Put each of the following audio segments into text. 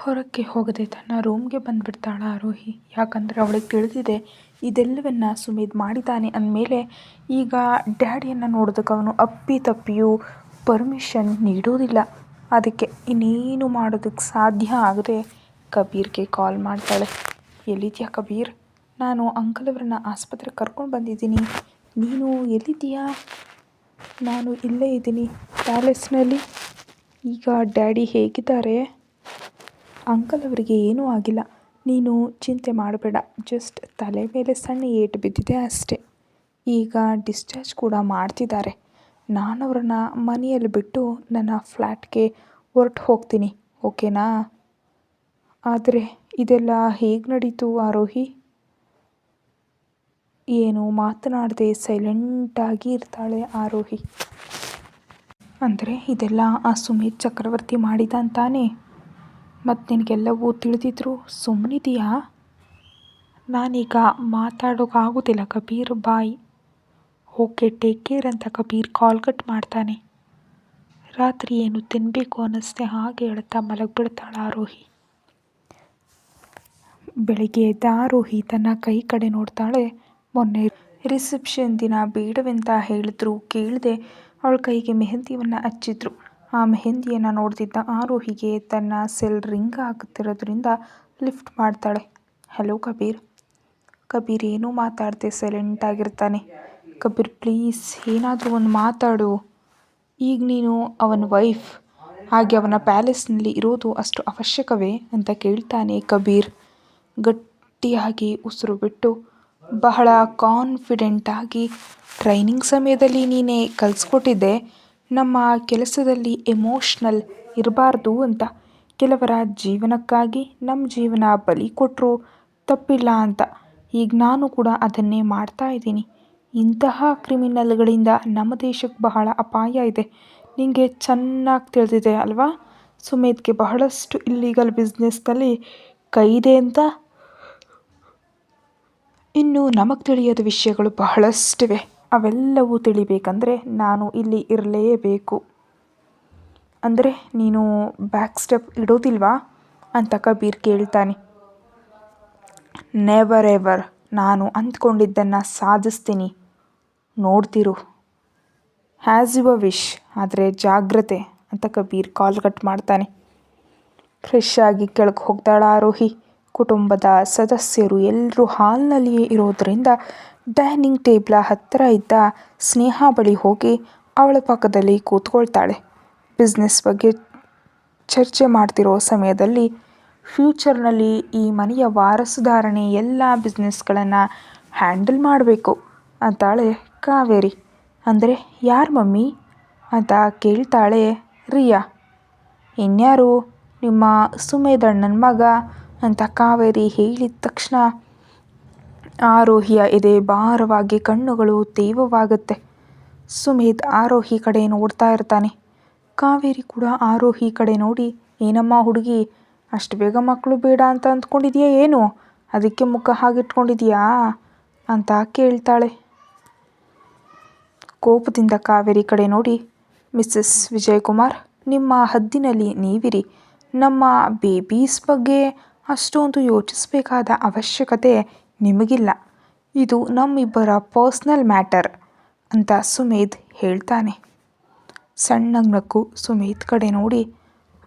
ಹೊರಕ್ಕೆ ಹೋಗದೆ ತನ್ನ ರೂಮ್ಗೆ ಬಂದ್ಬಿಡ್ತಾಳ ಆರೋಹಿ. ಯಾಕಂದರೆ ಅವಳಿಗೆ ತಿಳಿದಿದೆ, ಇದೆಲ್ಲವನ್ನ ಸುಮೀದ್ ಮಾಡಿದ್ದಾನೆ ಅಂದಮೇಲೆ ಈಗ ಡ್ಯಾಡಿಯನ್ನು ನೋಡೋದಕ್ಕೆ ಅವನು ಅಪ್ಪಿ ತಪ್ಪಿಯೂ ಪರ್ಮಿಷನ್ ನೀಡೋದಿಲ್ಲ. ಅದಕ್ಕೆ ಇನ್ನೇನು ಮಾಡೋದಕ್ಕೆ ಸಾಧ್ಯ ಆಗದೆ ಕಬೀರ್ಗೆ ಕಾಲ್ ಮಾಡ್ತಾಳೆ. ಎಲ್ಲಿದ್ಯಾ ಕಬೀರ್? ನಾನು ಅಂಕಲ್ ಅವರನ್ನ ಆಸ್ಪತ್ರೆಗೆ ಕರ್ಕೊಂಡು ಬಂದಿದ್ದೀನಿ. ನೀನು ಎಲ್ಲಿದ್ದೀಯಾ? ನಾನು ಇಲ್ಲೇ ಇದ್ದೀನಿ, ಪ್ಯಾಲೇಸ್ನಲ್ಲಿ. ಈಗ ಡ್ಯಾಡಿ ಹೇಗಿದ್ದಾರೆ? ಅಂಕಲ್ ಅವರಿಗೆ ಏನೂ ಆಗಿಲ್ಲ. ನೀನು ಚಿಂತೆ ಮಾಡಬೇಡ. ಜಸ್ಟ್ ತಲೆ ಮೇಲೆ ಸಣ್ಣ ಏಟು ಬಿದ್ದಿದೆ ಅಷ್ಟೇ. ಈಗ ಡಿಸ್ಚಾರ್ಜ್ ಕೂಡ ಮಾಡ್ತಿದ್ದಾರೆ. ನಾನು ಅವ್ರನ್ನ ಮನೆಯಲ್ಲಿ ಬಿಟ್ಟು ನನ್ನ ಫ್ಲ್ಯಾಟ್ಗೆ ಹೊರಟು ಹೋಗ್ತೀನಿ. ಓಕೆನಾ? ಆದರೆ ಇದೆಲ್ಲ ಹೇಗೆ ನಡೀತು ಆರೋಹಿ? ಏನು ಮಾತನಾಡದೆ ಸೈಲೆಂಟಾಗಿ ಇರ್ತಾಳೆ ಆರೋಹಿ. ಅಂದರೆ ಇದೆಲ್ಲ ಆ ಸುಮಿತ್ ಚಕ್ರವರ್ತಿ ಮಾಡಿದ ಅಂತಾನೆ? ಮತ್ತು ನಿನಗೆಲ್ಲವೂ ತಿಳಿದಿದ್ರು ಸುಮ್ಮನಿದೆಯಾ ನಾನೀಗ ಮಾತಾಡೋಕ್ಕಾಗೋದಿಲ್ಲ Kabir bye. Okay take care ಅಂತ ಕಬೀರ್ ಕಾಲ್ ಕಟ್ ಮಾಡ್ತಾನೆ. ರಾತ್ರಿ ಏನು ತಿನ್ನಬೇಕು ಅನ್ನಿಸ್ದೆ ಹಾಗೆ ಹೇಳ್ತಾ ಮಲಗಿಬಿಡ್ತಾಳೆ ಆರೋಹಿ. ಬೆಳಿಗ್ಗೆ ಎದ್ದ ಆರೋಹಿ ತನ್ನ ಕೈ ಕಡೆ ನೋಡ್ತಾಳೆ. ಮೊನ್ನೆ ರಿಸೆಪ್ಷನ್ ದಿನ ಬೇಡವೆಂತ ಹೇಳಿದ್ರು, ಕೇಳದೆ ಅವಳ ಕೈಗೆ ಮೆಹಂದಿಯನ್ನು ಹಚ್ಚಿದ್ರು. ಆ ಮೆಹಂದಿಯನ್ನು ನೋಡ್ತಿದ್ದ ಆರೋಹಿಗೆ ತನ್ನ ಸೆಲ್ ರಿಂಗ್ ಆಗುತ್ತಿರೋದ್ರಿಂದ ಲಿಫ್ಟ್ ಮಾಡ್ತಾಳೆ. ಹಲೋ ಕಬೀರ್. ಕಬೀರ್, ಏನೂ ಮಾತಾಡದೆ ಸೈಲೆಂಟಾಗಿರ್ತಾನೆ ಕಬೀರ್ ಪ್ಲೀಸ್ ಏನಾದರೂ ಒಂದು ಮಾತಾಡು. ಈಗ ನೀನು ಅವನ ವೈಫ್ ಹಾಗೆ ಅವನ ಪ್ಯಾಲೇಸ್ನಲ್ಲಿ ಇರೋದು ಅಷ್ಟು ಅವಶ್ಯಕವೇ? ಅಂತ ಕೇಳ್ತಾನೆ ಕಬೀರ್. ಗಟ್ಟಿಯಾಗಿ ಉಸಿರು ಬಿಟ್ಟು, ಬಹಳ ಕಾನ್ಫಿಡೆಂಟಾಗಿ ಟ್ರೈನಿಂಗ್ ಸಮಯದಲ್ಲಿ ನೀನೇ ಕಲಿಸ್ಕೊಟ್ಟಿದ್ದೆ. ನಮ್ಮ ಕೆಲಸದಲ್ಲಿ ಎಮೋಷ್ನಲ್ ಇರಬಾರ್ದು ಅಂತ. ಕೆಲವರ ಜೀವನಕ್ಕಾಗಿ ನಮ್ಮ ಜೀವನ ಬಲಿ ಕೊಟ್ಟರು ತಪ್ಪಿಲ್ಲ ಅಂತ. ಈಗ ನಾನು ಕೂಡ ಅದನ್ನೇ ಮಾಡ್ತಾ ಇದ್ದೀನಿ. ಇಂತಹ ಕ್ರಿಮಿನಲ್ಗಳಿಂದ ನಮ್ಮ ದೇಶಕ್ಕೆ ಬಹಳ ಅಪಾಯ ಇದೆ. ನಿನಗೆ ಚೆನ್ನಾಗಿ ತಿಳಿದಿದೆ ಅಲ್ವಾ? ಸುಮೇಧ್ಗೆ ಬಹಳಷ್ಟು ಇಲ್ಲೀಗಲ್ ಬಿಸ್ನೆಸ್ನಲ್ಲಿ ಕೈದೆ ಅಂತ. ಇನ್ನು ನಮಗೆ ತಿಳಿಯದ ವಿಷಯಗಳು ಬಹಳಷ್ಟಿವೆ. ಅವೆಲ್ಲವೂ ತಿಳಿಬೇಕಂದರೆ ನಾನು ಇಲ್ಲಿ ಇರಲೇಬೇಕು. ಅಂದರೆ ನೀನು ಬ್ಯಾಕ್ ಸ್ಟೆಪ್ ಇಡೋದಿಲ್ವಾ? ಅಂತ ಕಬೀರ್ ಕೇಳ್ತಾನೆ. ನೆವರ್ ಎವರ್ ನಾನು ಅಂದ್ಕೊಂಡಿದ್ದನ್ನು ಸಾಧಿಸ್ತೀನಿ. ನೋಡ್ತಿರು. ಹ್ಯಾಸ್ ಯುವ ವಿಶ್ ಆದರೆ ಜಾಗ್ರತೆ ಅಂತ ಕಬೀರ್ ಕಾಲ್ ಕಟ್ ಮಾಡ್ತಾನೆ. ಫ್ರೆಶ್ ಆಗಿ ಕೆಳಗೆ ಹೋಗ್ತಾಳ ಆರೋಹಿ ಕುಟುಂಬದ ಸದಸ್ಯರು ಎಲ್ಲರೂ ಹಾಲ್ನಲ್ಲಿಯೇ ಇರೋದರಿಂದ ಡೈನಿಂಗ್ ಟೇಬ್ಲ ಹತ್ತಿರ ಇದ್ದ ಸ್ನೇಹ ಬಳಿ ಹೋಗಿ ಅವಳ ಪಕ್ಕದಲ್ಲಿ ಕೂತ್ಕೊಳ್ತಾಳೆ. ಬಿಸ್ನೆಸ್ ಬಗ್ಗೆ ಚರ್ಚೆ ಮಾಡ್ತಿರೋ ಸಮಯದಲ್ಲಿ ಫ್ಯೂಚರ್ನಲ್ಲಿ ಈ ಮನೆಯ ವಾರಸುದಾರಣೆ ಎಲ್ಲ ಬಿಸ್ನೆಸ್ಗಳನ್ನು ಹ್ಯಾಂಡಲ್ ಮಾಡಬೇಕು ಅಂತಾಳೆ ಕಾವೇರಿ. ಅಂದರೆ ಯಾರು ಮಮ್ಮಿ? ಅಂತ ಕೇಳ್ತಾಳೆ ರಿಯಾ. ಇನ್ಯಾರು? ನಿಮ್ಮ ಸುಮೇಧಣ್ಣನ ಮಗ? ಅಂತ ಕಾವೇರಿ ಹೇಳಿದ ತಕ್ಷಣ ಆರೋಹಿಯ ಎದೆ ಭಾರವಾಗಿ ಕಣ್ಣುಗಳು ತೇವವಾಗುತ್ತೆ ಸುಮೇಧ್ ಆರೋಹಿ ಕಡೆ ನೋಡ್ತಾ ಇರ್ತಾನೆ. ಕಾವೇರಿ ಕೂಡ ಆರೋಹಿ ಕಡೆ ನೋಡಿ, ಏನಮ್ಮ ಹುಡುಗಿ, ಅಷ್ಟು ಬೇಗ ಮಕ್ಕಳು ಬೇಡ ಅಂತ ಅಂದ್ಕೊಂಡಿದೀಯಾ ಏನು? ಅದಕ್ಕೆ ಮುಖ ಹಾಗಿಟ್ಕೊಂಡಿದೀಯಾ? ಅಂತ ಕೇಳ್ತಾಳೆ. ಕೋಪದಿಂದ ಕಾವೇರಿ ಕಡೆ ನೋಡಿ, ಮಿಸ್ಸಸ್ ವಿಜಯಕುಮಾರ್, ನಿಮ್ಮ ಹದ್ದಿನಲ್ಲಿ ನೀವಿರಿ. ನಮ್ಮ ಬೇಬೀಸ್ ಬಗ್ಗೆ ಅಷ್ಟೊಂದು ಯೋಚಿಸಬೇಕಾದ ಅವಶ್ಯಕತೆ ನಿಮಗಿಲ್ಲ. ಇದು ನಮ್ಮಿಬ್ಬರ ಪರ್ಸ್ನಲ್ ಮ್ಯಾಟರ್ ಅಂತ ಸುಮೇಧ್ ಹೇಳ್ತಾನೆ. ಸಣ್ಣಗೆ ನಕ್ಕು ಸುಮೇಧ್ ಕಡೆ ನೋಡಿ,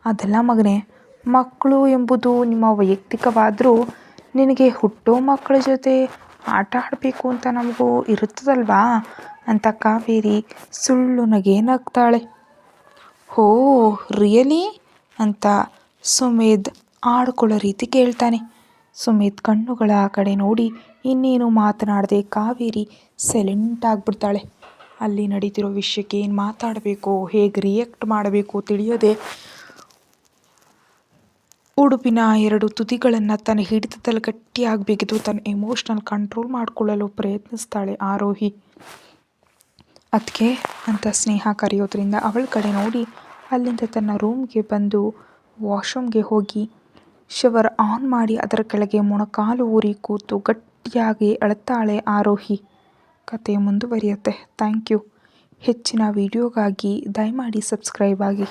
ಅದೆಲ್ಲ ಮಗನೇ, ಮಕ್ಕಳು ಎಂಬುದು ನಿಮ್ಮ ವೈಯಕ್ತಿಕವಾದರೂ ನಿನಗೆ ಹುಟ್ಟೋ ಮಕ್ಕಳ ಜೊತೆ ಆಟ ಆಡಬೇಕು ಅಂತ ನಮಗೂ ಇರುತ್ತದಲ್ವಾ? ಅಂತ ಕಾವೇರಿ ಸುಳ್ಳು ನಗೆ ನಗ್ತಾಳೆ. ಹೋ ರಿಯಲಿ? ಅಂತ ಸುಮೇಧ್ ಆಡ್ಕೊಳ್ಳೋ ರೀತಿ ಕೇಳ್ತಾನೆ. ಸುಮೇಧ್ ಕಣ್ಣುಗಳ ಕಡೆ ನೋಡಿ ಇನ್ನೇನು ಮಾತನಾಡದೆ ಕಾವೇರಿ ಸೈಲೆಂಟ್ ಆಗಿಬಿಡ್ತಾಳೆ. ಅಲ್ಲಿ ನಡೀತಿರೋ ವಿಷಯಕ್ಕೆ ಏನು ಮಾತಾಡಬೇಕು, ಹೇಗೆ ರಿಯಾಕ್ಟ್ ಮಾಡಬೇಕು ತಿಳಿಯದೆ ಉಡುಪಿನ ಎರಡು ತುದಿಗಳನ್ನು ತನ್ನ ಹಿಡಿತದಲ್ಲಿ ಗಟ್ಟಿಯಾಗಿ ಬಿಗಿದು ತನ್ನ ಎಮೋಷ್ನಲ್ ಕಂಟ್ರೋಲ್ ಮಾಡಿಕೊಳ್ಳಲು ಪ್ರಯತ್ನಿಸ್ತಾಳೆ ಆರೋಹಿ. ಅದಕ್ಕೆ ಅಂತ ಸ್ನೇಹ ಕರೆಯೋದ್ರಿಂದ ಅವಳ ಕಡೆ ನೋಡಿ ಅಲ್ಲಿಂದ ತನ್ನ ರೂಮ್ಗೆ ಬಂದು ವಾಶ್ರೂಮ್ಗೆ ಹೋಗಿ ಶವರ್ ಆನ್ ಮಾಡಿ ಅದರ ಕೆಳಗೆ ಮೊಣಕಾಲು ಊರಿ ಕೂತು ಗಟ್ಟಿಯಾಗಿ ಅಳುತ್ತಾಳೆ ಆರೋಹಿ. ಕತೆ ಮುಂದುವರಿಯುತ್ತೆ. Thank you. ಹೆಚ್ಚಿನ ವೀಡಿಯೋಗಾಗಿ ದಯಮಾಡಿ ಸಬ್ಸ್ಕ್ರೈಬ್ ಆಗಿ.